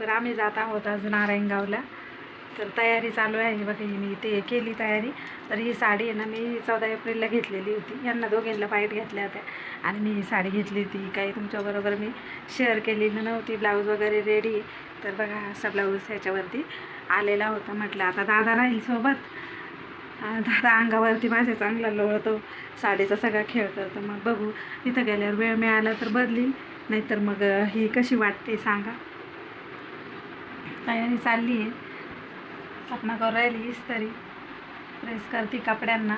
तर आम्ही जात आहोत आज नारायणगावला. तर तयारी चालू आहे. बघा ही मी ते केली तयारी. तर ही साडी आहे ना मी चौदा एप्रिलला घेतलेली होती. यांना दोघींना पाईट घेतल्या होत्या. आणि मी ही साडी घेतली होती. काही तुमच्याबरोबर मी शेअर केलेली नव्हती. ब्लाऊज वगैरे रेडी तर बघा असा ब्लाऊज ह्याच्यावरती आलेला होता म्हटलं आता दादा राहील सोबत. दादा अंगावरती माझ्या चांगला लोळतो. साडीचा सगळा खेळ करतो. मग बघू तिथं गेल्यावर वेळ मिळाला तर बदलील नाहीतर मग ही कशी वाटते सांगा. तयारी चालली आहे. सपना करून राहिली तरी. प्रेस करते कपड्यांना.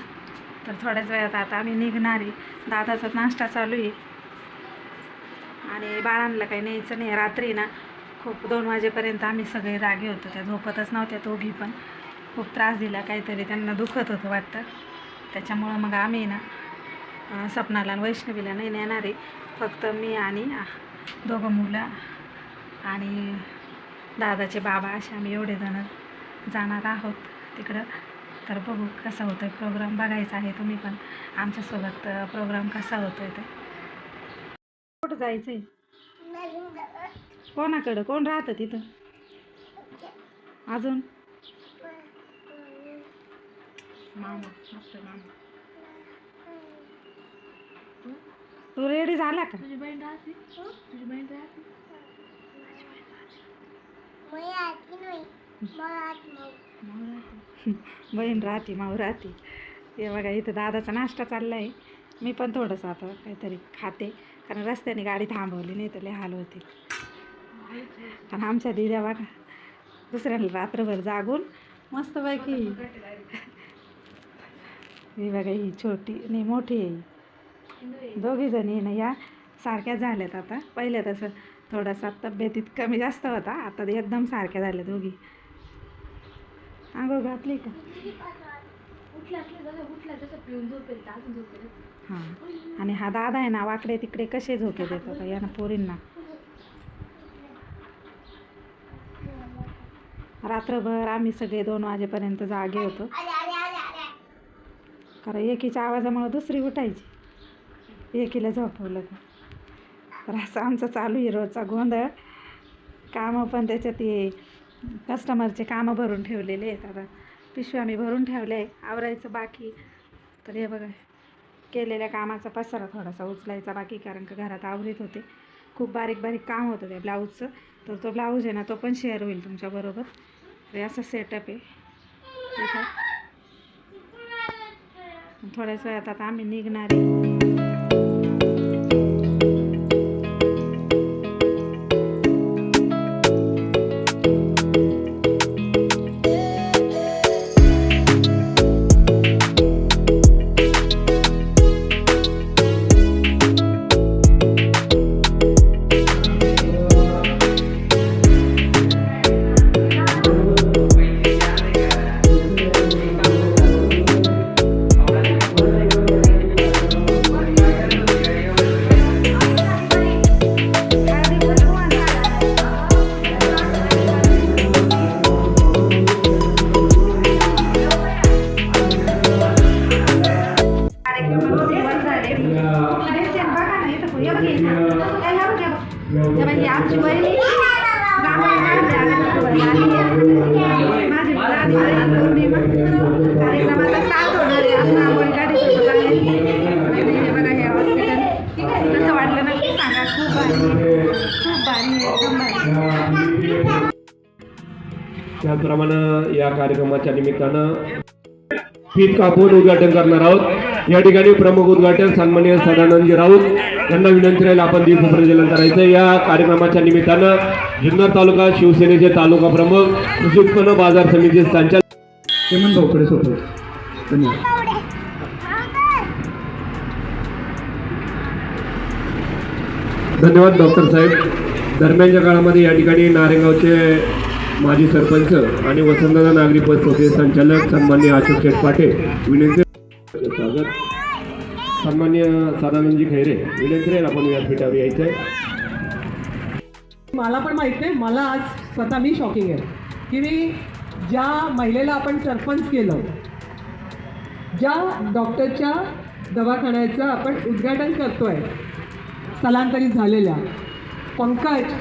तर थोड्याच वेळात आता आम्ही निघणार आहे. दादाचा नाश्ता चालू आहे. आणि बाळांना काही न्यायचं नाही. रात्री ना खूप दोन वाजेपर्यंत आम्ही सगळे जागे होतो. त्या झोपतच नव्हत्या दोघी पण. खूप त्रास दिला काहीतरी. त्यांना दुखत होतं वाटतं. त्याच्यामुळं मग आम्ही ना सपनाला आणि वैष्णवीला नाही नेणार आहे. फक्त मी आणि दोघं मुलं आणि दादाचे बाबा असे आम्ही एवढे जण जाणार आहोत तिकडं. तर बघू कसा होतो आहे प्रोग्राम बघायचा आहे तुम्ही पण. आमच्यासोबत प्रोग्राम कसा होतो आहे ते. कुठं जायचं आहे कोणाकडं? कोण राहतं तिथं? अजून? मामा मामा. तू रेडी झाला का? तुझी बहीण राहते? तुझी बहीण राहते? बहीण राहते माऊ राहते. हे बघा इथं दादाचा नाश्ता चालला आहे मी पण थोडंसं आता काहीतरी खाते. कारण रस्त्याने गाडी थांबवली नाही तर लय हाल होते आणि आमच्या दिद्या बघा दुसऱ्याला रात्रभर जागून मस्तपैकी. ही बघा ही छोटी नाही मोठी आहे दोघी जणी ना या सारख्या झाल्यात आता. पहिल्या तसं थोडासा तब्येतीत कमी जास्त होता. आता एकदम सारख्या झाल्या दोघी. आंघोळ घातली का? हां. आणि हा दादा आहे ना वाकडे तिकडे कसे झोके देत होता. या ना पोरींना. रात्रभर आम्ही सगळे दोन वाजेपर्यंत जागे होतो. कारण एकीच्या आवाजामुळे दुसरी उठायची. एकीला झोपवलं का? तर असं आमचं चालू आहे रोजचा गोंधळ. कामं पण त्याच्यात ते कस्टमरचे कामं भरून ठेवलेले आहेत आता. पिशव्या आम्ही भरून ठेवले आहे आवरायचं बाकी. तर हे बघा केलेल्या कामाचा पसारा थोडासा उचलायचा बाकी कारण का घरात आवरीत होते. खूप बारीक बारीक काम होतं त्या ब्लाऊजचं. तर तो ब्लाऊज आहे ना तो पण शेअर होईल तुमच्याबरोबर तर हे असं सेटअप आहे. इथं. थोड्याच वेळात आता आम्ही निघणार आहे. कार्यक्रमाचा होणार आहे. बघा हे हॉस्पिटल कसं वाटलं नक्की सांगा खूप भारी खूप भारी एकदम भारी त्याचप्रमाणे या कार्यक्रमाच्या निमित्तानं फीत कापून उद्घाटन करणार आहोत या ठिकाणी प्रमुख उद्घाटक सन्माननीय सदानंदजी राऊत यांना विनंती राहील आपण दीप प्रज्वलन करायचं या कार्यक्रमाच्या निमित्तानं जुन्नर तालुका शिवसेनेचे तालुका प्रमुख कृषी उत्पन्न बाजार समितीचे संचालक हेमंत भाऊकडे सोपे. धन्यवाद. धन्यवाद डॉक्टर साहेब. दरम्यानच्या काळामध्ये या ठिकाणी नारेगावचे माजी सरपंच आणि वसंतदादा नागरी पद संचालक सन्मान्य अशोक शेठ पाटे विनंती स्वागत सन्मान्य सदानंदजी खैरे विनंती आपण व्यासपीठावर यायचं आहे मला पण माहीत आहे मला आज स्वतः मी शॉकिंग आहे. की मी ज्या महिलेला आपण सरपंच केलं ज्या डॉक्टरच्या दवाखान्याचं आपण उद्घाटन करतोय स्थलांतरित झालेल्या पंकज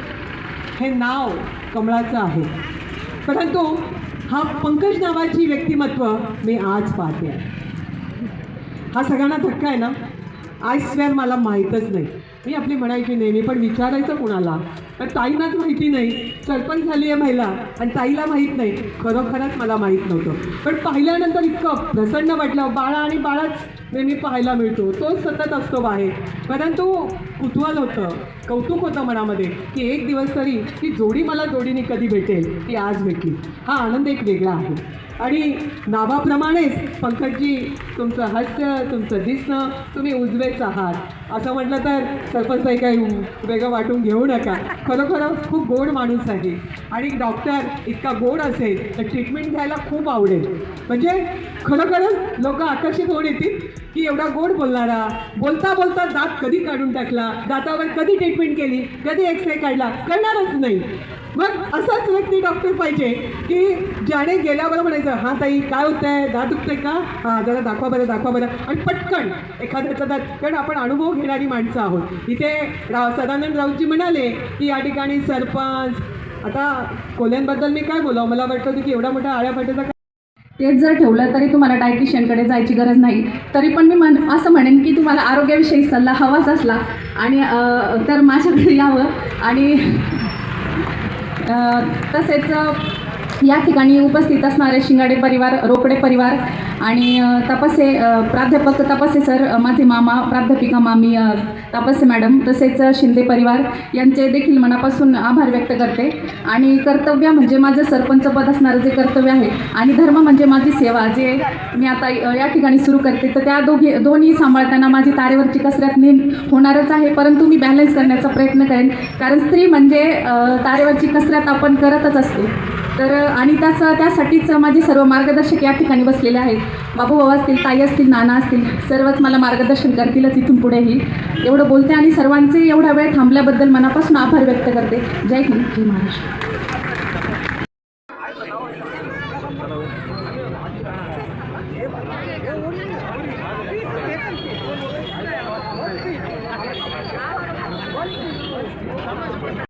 हे नाव कमळाचं आहे. परंतु हा पंकज नावाची व्यक्तिमत्व मी आज पाहते. आहे हा सगळ्यांना धक्का आहे ना? आय स्वेअर मला माहीतच नाही. मी आपली म्हणायची नेहमी पण विचारायचं कुणाला? तर ताईलाच माहिती नाही. सरपंच झाली आहे महिला आणि ताईला माहीत नाही. खरोखरच मला माहीत नव्हतं. पण पाहिल्यानंतर इतकं प्रसन्न वाटलं. बाळा आणि बाळाच नेहमी पाहायला मिळतो. तोच सतत असतो बाहेर. परंतु कुतूहल होतं कौतुक होतं मनामध्ये की एक दिवस तरी ती जोडी मला जोडीने कधी भेटेल ती आज भेटली. हा आनंद एक वेगळा आहे. आणि नावाप्रमाणेच पंकजजी तुमचं हास्य तुमचं दिसणं तुम्ही उजवेच आहात. असं म्हटलं तर सरपंच काही वेगळं वाटून घेऊ नका. खरोखर खूप गोड माणूस आहे. आणि डॉक्टर इतका गोड असेल तर ट्रीटमेंट घ्यायला खूप आवडेल. म्हणजे खरोखरच लोक आकर्षित होऊन येतील. की एवढा गोड बोलणारा बोलता बोलता दात कधी काढून टाकला दातावर कधी ट्रीटमेंट केली कधी एक्सरे काढला करणारच नाही. मग असाच व्यक्ती डॉक्टर पाहिजे की ज्याने गेल्यावर म्हणायचं हा ताई काय होतंय? दात दुखतंय का? हा जरा दाखवा बरं दाखवा बरं. आणि पटकन एखाद्याचा दात कारण आपण अनुभव घेणारी माणसं आहोत. इथे राव सदानंद राऊतजी म्हणाले की या ठिकाणी सरपंच आता कोल्यांबद्दल मी काय बोलावं? मला वाटतं की एवढा मोठा आळ्या फाट्याचा तेच जर ठेवलं तरी तुम्हाला डायटिशियनकडे जायची गरज नाही. तरी पण मी म्हण असं म्हणेन की तुम्हाला आरोग्याविषयी सल्ला हवाच असला. आणि तर माझ्याकडे यावं. आणि तसेच या ठिकाणी उपस्थित असणारे शिंगाडे परिवार रोकडे परिवार आणि तपासे प्राध्यापक तपासे सर माझे मामा प्राध्यापिका मामी तपसे तापसे मॅडम तसेच शिंदे परिवार यांचे देखील मनापासून आभार व्यक्त करते. आणि कर्तव्य म्हणजे माझं सरपंच पद असणारं जे कर्तव्य आहे आणि धर्म म्हणजे माझी सेवा जे मी आता या ठिकाणी सुरू करते. तर त्या दोघी दोन्ही सांभाळताना माझी तारेवरची कसरत नेम होणारच आहे परंतु मी बॅलन्स करण्याचा प्रयत्न करेन. कारण स्त्री म्हणजे तारेवरची कसरत आपण करतच असतो. तर आणि त्याच त्यासाठीच माझे सर्व मार्गदर्शक या ठिकाणी बसलेले आहेत. बाबू भाऊ असतील ताई असतील नाना असतील सर्वच मला मार्गदर्शन करतीलच इथून पुढेही. एवढं बोलते आणि सर्वांचे एवढा वेळ थांबल्याबद्दल मनापासून आभार व्यक्त करते. जय हिंद जय महाराष्ट्र.